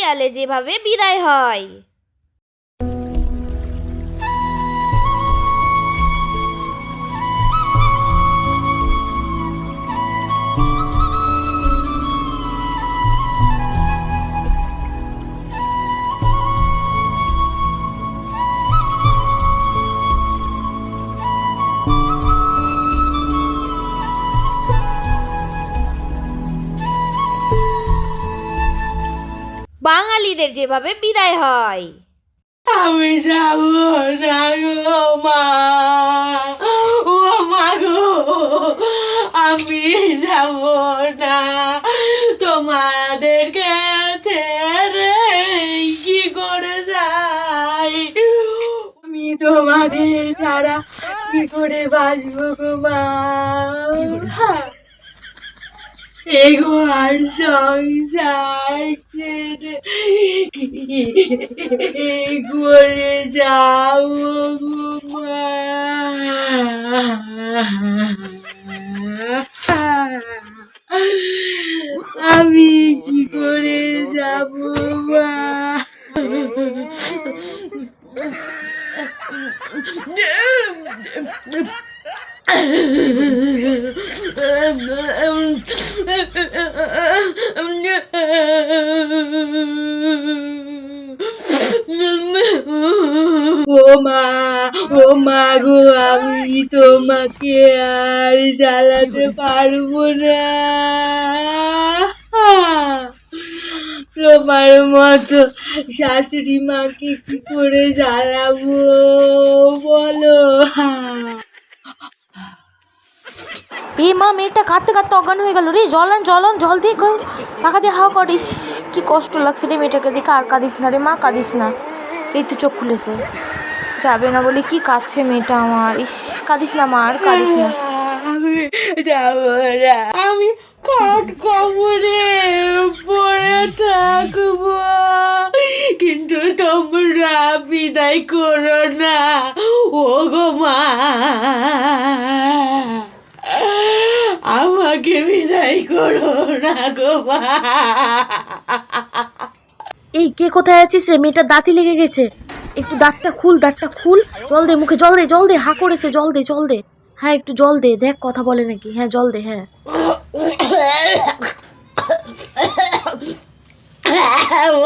শিয়ালে যেভাবে বিদায় হয়। বাঙালিদের যেভাবে বিদায় হয়। আমি যাব না গো মা। ও মা গো, আমি যাব না। তোমাদের কাছে রে কি করে যাই? আমি তোমাদের ছাড়া কি করে বাঁচবো গো মা? এগো আর সংসার করে যাও মা। আমি কি করে যাব মা? ও মা ও মা গো, আমি তোমাকে আর জ্বালাতে পারব না। তোমার মতো শাশুড়ি মাকে কি করে জ্বালাবো, বলো। এ মা, মেয়েটা কাঁদতে কাঁদতে অজ্ঞান হয়ে গেল রে। জল আন জল আন দিয়ে টাকা দিয়ে হাওয়া করিস। কি কষ্ট লাগছে রে মেয়েটাকে দেখে। আর কাঁদিস না রে মা, কাঁদিস না। এই তো চোখ খুলেছে। যাবে না বলে কি কাঁদছে মেয়েটা আমার। ইস, কাঁদিস না মা, আর কাঁদিস না। আমি যাব আমি কামড়ে পড়ে থাকব। কিন্তু তোমরা বিদায় করো না। ও গো মা। আমাকে বিদায় করো না গো মা। এই কে কোথায় আছিস রে? মেয়েটার দাঁতি লেগে গেছে। একটু দাঁতটা খুল দাঁতটা খুল। জল দে মুখে জল দে জল দে। হা করেছে জল দে জল দে। হ্যাঁ একটু জল দে। দেখ কথা বলে নাকি। হ্যাঁ জল দে হ্যাঁ।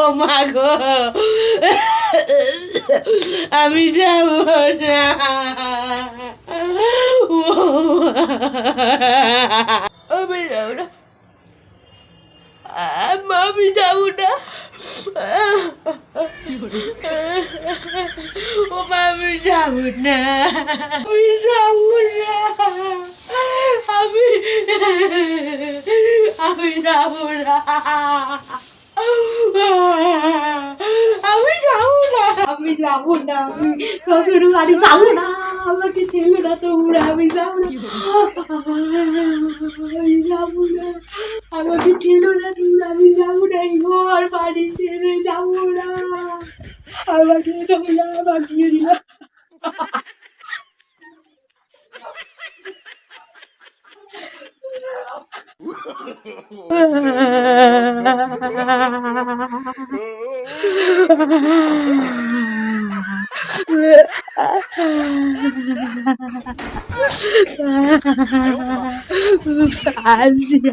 ও মা গো। আমি যাব না। ও আমি যাব না, আমি যাব না। আমি আমি যাব না আমি যাব না আমি যাব না আমি শ্বশুর যাব না আমাকে ছেলে না আমি যাব আমাকে তোমরা বাকিয়ে দিলা Fazia.